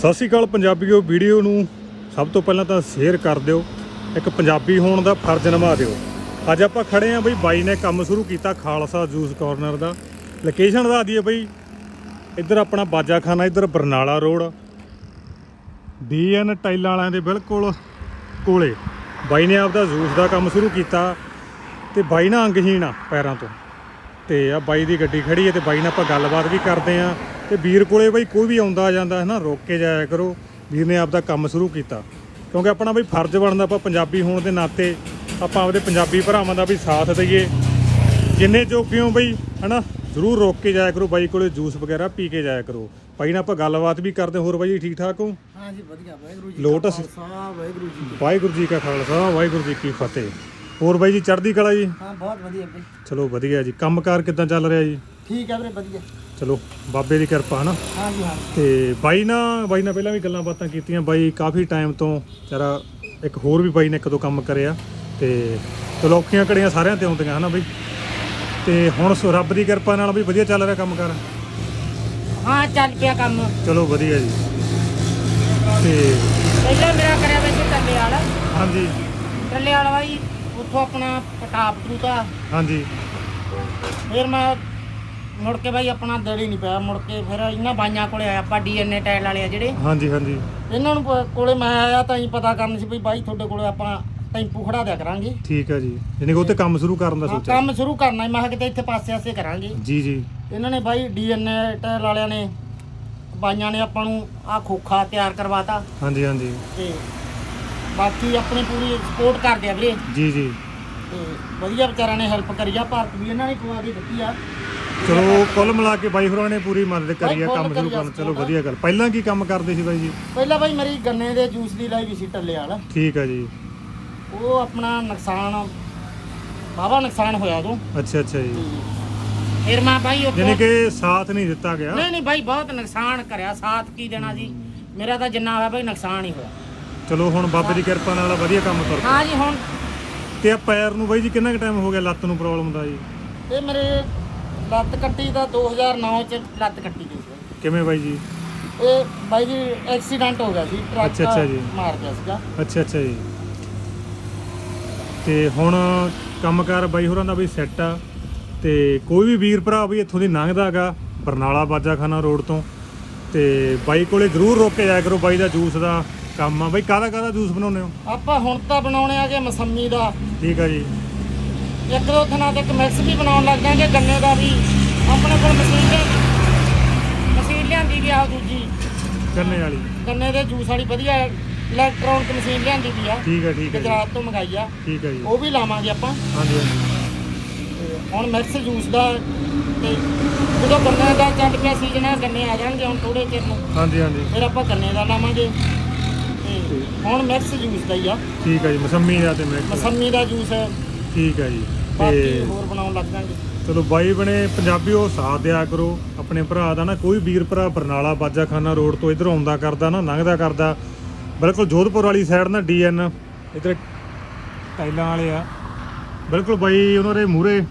ਸਤਿ ਸ਼੍ਰੀ ਅਕਾਲ ਪੰਜਾਬੀਓ, ਵੀਡੀਓ ਨੂੰ ਸਭ ਤੋਂ ਪਹਿਲਾਂ ਤਾਂ ਸ਼ੇਅਰ ਕਰ ਦਿਓ, ਇੱਕ ਪੰਜਾਬੀ ਹੋਣ ਦਾ ਫਰਜ਼ ਨਿਭਾ ਦਿਓ। ਅੱਜ ਆਪਾਂ ਖੜੇ ਆਂ ਬਈ, ਬਾਈ ਨੇ ਕੰਮ ਸ਼ੁਰੂ ਕੀਤਾ ਖਾਲਸਾ ਜੂਸ ਕਾਰਨਰ ਦਾ। ਲੋਕੇਸ਼ਨ ਦੱਸ ਦਈਏ ਬਈ, ਇੱਧਰ ਆਪਣਾ ਬਾਜਾਖਾਨਾ, ਇੱਧਰ ਬਰਨਾਲਾ ਰੋਡ। ਡੀਐਨ ਟਾਈਲਾਂ ਵਾਲਿਆਂ ਦੇ ਬਿਲਕੁਲ ਕੋਲੇ। ਬਾਈ ਨੇ ਆਪਦਾ ਜੂਸ ਦਾ ਕੰਮ ਸ਼ੁਰੂ ਕੀਤਾ ਤੇ ਬਾਈ ਨਾ ਅੰਗਹੀਣ ਆ ਪੈਰਾਂ ਤੋਂ। ਤੇ ਆ ਬਾਈ ਦੀ ਗੱਡੀ ਖੜੀ ਹੈ ਤੇ ਬਾਈ ਨਾਲ ਆਪਾਂ ਗੱਲਬਾਤ ਵੀ ਕਰਦੇ ਆ ਤੇ ਵੀਰ ਕੋਲੇ ਬਈ ਕੋਈ ਵੀ ਆਉਂਦਾ ਜਾਂਦਾ ਹੈ ਨਾ ਰੋਕ ਕੇ ਜਾਇਆ ਕਰੋ। ਵੀਰ ਨੇ ਆਪਦਾ ਕੰਮ ਸ਼ੁਰੂ ਕੀਤਾ। ਕਿਉਂਕਿ ਆਪਣਾ ਬਈ ਫਰਜ਼ ਬਣਦਾ ਆਪਾਂ ਪੰਜਾਬੀ ਹੋਣ ਦੇ ਨਾਤੇ ਆਪਾਂ ਆਪਦੇ ਪੰਜਾਬੀ ਭਰਾਵਾਂ ਦਾ ਵੀ ਸਾਥ ਦਈਏ। ਜਿੰਨੇ ਜੋਗੇ ਹੋ ਬਈ ਹਨਾ ਜ਼ਰੂਰ ਰੋਕ ਕੇ ਜਾਇਆ ਕਰੋ ਬਾਈ ਕੋਲੇ ਜੂਸ ਵਗੈਰਾ ਪੀ ਕੇ ਜਾਇਆ ਕਰੋ। ਬਾਈ ਨਾਲ ਆਪਾਂ ਗੱਲਬਾਤ ਵੀ ਕਰਦੇ ਹੋਰ ਬਾਈ ਜੀ ਠੀਕ ਠਾਕ ਹੋ? ਹਾਂ ਜੀ ਵਧੀਆ ਵਾਹਿਗੁਰੂ ਜੀ ਲੋਟਸ। ਵਾਹਿਗੁਰੂ ਜੀ ਵਾਹਿਗੁਰੂ ਜੀ ਕਾ ਖਾਲਸਾ ਵਾਹਿਗੁਰੂ ਜੀ ਕੀ ਫਤਿਹ। ਹੋਰ ਬਾਈ ਜੀ ਚੜ੍ਹਦੀ ਕਲਾ ਜੀ? ਹਾਂ ਬਹੁਤ ਵਧੀਆ ਬਈ। ਚਲੋ ਵਧੀਆ ਜੀ। ਕੰਮਕਾਰ ਕਿਦਾਂ ਚੱਲ ਰਿਹਾ ਜੀ? ਠੀਕ ਹੈ ਵੀਰੇ ਵਧੀਆ। ਚਲੋ ਬਾਬੇ ਦੀ ਕਿਰਪਾ ਹਨਾ? ਹਾਂ ਜੀ ਹਾਂ ਤੇ ਬਾਈ ਨਾ ਬਾਈ ਨਾਲ ਪਹਿਲਾਂ ਵੀ ਗੱਲਾਂ ਬਾਤਾਂ ਕੀਤੀਆਂ। ਬਾਈ ਕਾਫੀ ਟਾਈਮ ਤੋਂ ਜਰਾ ਇੱਕ ਹੋਰ ਵੀ ਬਾਈ ਨੇ ਇੱਕ ਦੋ ਕੰਮ ਕਰਿਆ ਤੇ ਚਲੋ ਔਖੀਆਂ ਘੜੀਆਂ ਸਾਰਿਆਂ ਤੇ ਆਉਂਦੀਆਂ ਹਨਾ ਬਈ? ਤੇ ਹੁਣ ਸੋ ਰੱਬ ਦੀ ਕਿਰਪਾ ਨਾਲ ਵੀ ਵਧੀਆ ਚੱਲ ਰਿਹਾ ਕੰਮ ਕਰ ਹਾਂ ਚੱਲ ਪਿਆ ਕੰਮ। ਚਲੋ ਵਧੀਆ ਜੀ। ਤੇ ਪਹਿਲਾਂ ਮੇਰਾ ਕਰਿਆ ਵੈਸੇ ਟੱਲੇ ਵਾਲਾ। ਹਾਂਜੀ। ਟੱਲੇ ਵਾਲਾ ਬਾਈ ਉੱਥੋਂ ਆਪਣਾ ਪਟਾਪ ਟੂਤਾ ਹਾਂਜੀ। ਫਿਰ ਮੈਂ ਮੁੜ ਕੇ ਬਾਈ ਆਪਣਾ ਦੜੀ ਨਹੀਂ ਪਿਆ ਮੁੜ ਕੇ ਫਿਰ ਇਹਨਾਂ ਬਾਈਆਂ ਕੋਲੇ ਆਇਆ ਆਪਾਂ ਡੀਐਨਏ ਟੈਲ ਵਾਲੇ ਆ ਜਿਹੜੇ। ਹਾਂਜੀ ਹਾਂਜੀ। ਇਹਨਾਂ ਨੂੰ ਪ- ਕੋਲੇ ਮੈਂ ਆਇਆ ਤਾਂ ਹੀ ਪਤਾ ਕਰਨ ਸੀ ਵੀ ਬਾਈ ਤੁਹਾਡੇ ਕੋਲੇ ਆਪਾਂ ਟੈਂਪੂ ਖੜਾ ਦਿਆ ਕਰਾਂਗੇ। ਠੀਕ ਹੈ ਜੀ। ਯਾਨੀ ਕਿ ਉੱਤੇ ਕੰਮ ਸ਼ੁਰੂ ਕਰਨ ਦਾ ਹਾਂ ਸੋਚਿਆ। ਕੰਮ ਸ਼ੁਰੂ ਕਰਨਾ ਸੀ। ਮੈਂ ਕਿਹਾ ਕਿਤੇ ਇੱਥੇ ਪਾਸੇ ਆਸੇ ਕਰਾਂਗੇ। ਜੀ ਜੀ। ਇਹਨਾਂ ਨੇ ਬਾਈ ਡੀਐਨਏ ਟੈਲ ਵਾਲਿਆਂ ਨੇ ਬਾਈਆਂ ਨੇ ਆਪਾਂ ਨੂੰ ਆ ਖੋਖਾ ਤਿਆਰ ਕਰਵਾਤਾ। ਹਾਂਜੀ ਹਾਂਜੀ। ਤੇ ਬਾਕੀ ਆਪਣੀ ਪੂਰੀ ਸਪੋਰਟ ਕਰਦੇ ਆ ਵੀਰੇ। ਜੀ ਜੀ। ਤੇ ਵਧੀਆ ਵਿਚਾਰਿਆਂ ਨੇ ਹੈਲਪ ਕਰੀ ਆ ਭਾਰਤ ਵੀ ਇਹਨਾਂ ਨੇ ਪਵਾ ਕੇ ਦਿੱਤੀ ਆ। ਚਲੋ ਕੁੱਲ ਮਿਲਾ ਕੇ ਬਾਈ ਹੋਰਾਂ ਨੇ ਪੂਰੀ ਮਦਦ ਕਰੀ ਆ ਕੰਮ ਸ਼ੁਰੂ ਕਰੀ ਆ ਕਰਨ ਚਲੋ। ਵਧੀਆ ਗੱਲ। ਪਹਿਲਾਂ ਕੀ ਕੰਮ ਕਰਦੇ ਸੀ ਬਾਈ ਜੀ? ਪਹਿਲਾਂ ਬਾਈ ਮੇਰੀ ਗੰਨੇ ਦੇ ਜੂਸ ਦੀ ਲਾਈ ਵੀ ਸੀ ਟੱਲੇ ਵਾਲਾ। ਠੀਕ ਹੈ ਜੀ। ਉਹ ਆਪਣਾ ਨੁਕਸਾਨ ਬਾਬਾ ਨੁਕਸਾਨ ਹੋਇਆ ਉਦੋਂ। ਅੱਛਾ ਅੱਛਾ ਜੀ। ਫਿਰ ਮੈਂ ਬਾਈ ਉਹ ਯਾਨੀ ਕਿ ਸਾਥ ਨਹੀਂ ਦਿੱਤਾ ਗਿਆ। ਨਹੀਂ ਨਹੀਂ ਬਾਈ ਬਹੁਤ ਨੁਕਸਾਨ ਕਰਿਆ। ਸਾਥ ਕੀ ਦੇਣਾ ਜੀ? ਮੇਰਾ ਤਾਂ ਜਿੰਨਾ ਹੋਇਆ ਬਾਈ ਨੁਕਸਾਨ ਹੀ ਹੋਇਆ। ਚਲੋ ਹੁਣ ਬਾਬੇ ਦੀ ਕਿਰਪਾ ਨਾਲ ਵਧੀਆ ਕੰਮ ਤੁਰ ਪਿਆ ਹਾਂ ਜੀ ਹੁਣ ਤੇ ਆ ਪੈਰ ਨੂੰ ਬਾਈ ਜੀ ਕਿੰਨਾ ਕੁ ਟਾਈਮ ਹੋ ਗਿਆ ਲੱਤ ਨੂੰ ਪ੍ਰੋਬਲਮ ਦਾ ਜੀ? ਇਹ ਮੇਰੇ ਲੱਤ ਕੱਟੀ ਦਾ 2009 ਚ ਲੱਤ ਕੱਟੀ ਗਈ। ਸੀ ਕਿਵੇਂ ਬਾਈ ਜੀ? ਇਹ ਬਾਈ ਜੀ ਐਕਸੀਡੈਂਟ ਹੋ ਗਿਆ ਸੀ ਅੱਛਾ, ਅੱਛਾ ਟਰੱਕ ਜੀ। ਮਾਰ ਗਿਆ ਸੀਗਾ। ਅੱਛਾ ਅੱਛਾ ਜੀ। ਤੇ ਹੁਣ ਕੰਮਕਾਰ ਬਾਈ ਹੋਰਾਂ ਦਾ ਵੀ ਸੈੱਟ ਆ। ਤੇ ਕੋਈ ਵੀ ਵੀਰ ਭਰਾ ਵੀ ਇੱਥੋਂ ਦੀ ਲੰਘਦਾਗਾ ਬਰਨਾਲਾ ਬਾਜਾਖਾਨਾ ਰੋਡ ਤੋਂ। ਤੇ ਬਾਈ ਕੋਲੇ ਜ਼ਰੂਰ ਰੋਕ ਕੇ ਜਾਇਆ ਕਰੋ ਬਾਈ ਦਾ ਜੂਸ ਦਾ। ਕੰਮ ਆ। ਬਾਈ ਕਾਹਦਾ ਕਾਹਦਾ ਜੂਸ ਬਣਾਉਂਦੇ ਹੋ? ਆਪਾਂ ਹੁਣ ਤਾਂ ਬਣਾਉਣੇ ਆ ਜੇ ਮਸੰਮੀ ਦਾ। ਠੀਕ ਆ ਜੀ। ਇੱਕ ਦੋ ਥਣਾ ਤੇ ਇੱਕ ਮਿਕਸ ਵੀ ਬਣਾਉਣ ਲੱਗ ਜਾਾਂਗੇ ਗੰਨੇ ਦਾ ਵੀ। ਆਪਣੇ ਕੋਲ ਮਸ਼ੀਨ ਮਸ਼ੀਨ ਲਿਆਂਦੀ ਵੀ ਆ ਦੂਜੀ। ਕਰਨੇ ਵਾਲੀ। ਗੰਨੇ ਦੇ ਜੂਸ ਵਾਲੀ ਵਧੀਆ ਇਲੈਕਟ੍ਰੋਨਿਕ ਮਸ਼ੀਨ ਲਿਆਂਦੀ ਵੀ ਆ। ਠੀਕ ਆ ਠੀਕ ਆ ਜੀ। ਗੁਜਰਾਤ ਤੋਂ ਮੰਗਾਈ ਆ। ਠੀਕ ਆ ਜੀ। ਉਹ ਵੀ ਲਾਵਾਂਗੇ ਆਪਾਂ। ਹਾਂਜੀ ਹਾਂਜੀ। ਤੇ ਹੁਣ ਮਿਕਸ ਜੂਸ ਦਾ ਤੇ ਜਦੋਂ ਗੰਨੇ ਦਾ ਚੱਲ ਪਿਆ ਸੀਜ਼ਨ ਆ ਗੰਨੇ ਆ ਜਾਣਗੇ ਹੁਣ ਥੋੜੇ ਚਿਰ ਨੂੰ। ਹਾਂਜੀ ਹਾਂਜੀ। ਫਿਰ ਆਪਾਂ ਗੰਨੇ ਦਾ ਲਾਵਾਂਗੇ। ਤੇ ਹੁਣ ਮਿਕਸ ਜੂਸ ਦਾ ਹੀ ਆ। ਠੀਕ ਆ ਜੀ ਮਸੰਮੀ ਦਾ ਤੇ ਮੈਂ ਮਸੰਮੀ ਦਾ ਜੂਸ। ਠੀਕ ਆ ਜੀ ਬਾਕੀ ਤੇ ਹੋਰ ਬਣਾਉਣ ਲੱਗ ਜਾਾਂਗੇ ਚਲੋ ਬਾਈ ਬਣੇ ਪੰਜਾਬੀਓ ਸਾਥ ਦਿਆ ਕਰੋ। ਆਪਣੇ ਭਰਾ ਦਾ ਨਾ ਕੋਈ ਵੀਰ ਭਰਾ ਬਰਨਾਲਾ ਬਾਜਾਖਾਨਾ ਰੋਡ ਤੋਂ ਇਧਰ ਆਉਂਦਾ ਕਰਦਾ ਨਾ ਲੰਘਦਾ ਕਰਦਾ। ਬਿਲਕੁਲ ਜੋਧਪੁਰ ਵਾਲੀ ਸਾਈਡ ਨਾ ਡੀਐਨ ਇਧਰ ਟਾਈਲਾਂ ਵਾਲੇ ਆ। ਬਿਲਕੁਲ ਬਾਈ ਉਹਨਾਂ ਦੇ ਮੂਹਰੇ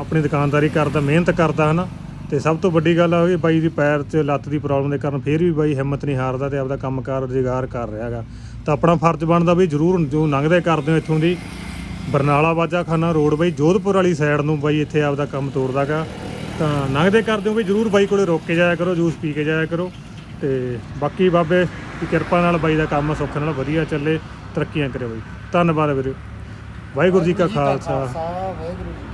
ਆਪਣੀ ਦੁਕਾਨਦਾਰੀ ਕਰਦਾ ਮਿਹਨਤ ਕਰਦਾ ਹਨਾ। ਤੇ ਸਭ ਤੋਂ ਵੱਡੀ ਗੱਲ ਆ ਕਿ ਬਾਈ ਦੀ ਪੈਰ 'ਚ ਲੱਤ ਦੀ ਪ੍ਰੋਬਲਮ ਦੇ ਕਾਰਨ ਫੇਰ ਵੀ ਬਾਈ ਹਿੰਮਤ ਨਹੀਂ ਹਾਰਦਾ ਤੇ ਆਪਦਾ ਕੰਮਕਾਰ ਰੁਜ਼ਗਾਰ ਕਰ ਰਿਹਾ ਹੈਗਾ। ਤਾਂ ਆਪਣਾ ਫਰਜ਼ ਬਣਦਾ ਵੀ ਜਰੂਰ ਜੋ ਲੰਘਦੇ ਕਰਦੇ ਹੋ ਇੱਥੋਂ ਦੀ। ਬਰਨਾਲਾ ਬਾਜਾਖਾਨਾ ਰੋਡ ਬਈ ਜੋਧਪੁਰ ਵਾਲੀ ਸਾਈਡ ਨੂੰ ਬਾਈ ਇੱਥੇ ਆਪਦਾ ਕੰਮ ਤੋਰਦਾਗਾ ਤਾਂ ਲੰਘਦੇ ਕਰਦੇ ਹੋ ਵੀ ਜਰੂਰ ਬਾਈ ਕੋਲੇ ਰੋਕ ਕੇ ਜਾਇਆ ਕਰੋ ਜੂਸ ਪੀ ਕੇ ਜਾਇਆ ਕਰੋ। ਤੇ ਬਾਕੀ ਬਾਬੇ ਦੀ ਕਿਰਪਾ ਨਾਲ ਬਾਈ ਦਾ ਕੰਮ ਸੁੱਖ ਨਾਲ ਵਧੀਆ ਚੱਲੇ ਤਰੱਕੀਆਂ ਕਰੇ ਬਾਈ। ਧੰਨਵਾਦ ਵੀਰੇ। ਵਾਹਿਗੁਰੂ ਜੀ ਕਾ ਖਾਲਸਾ। ਵਾਹਿਗੁਰੂ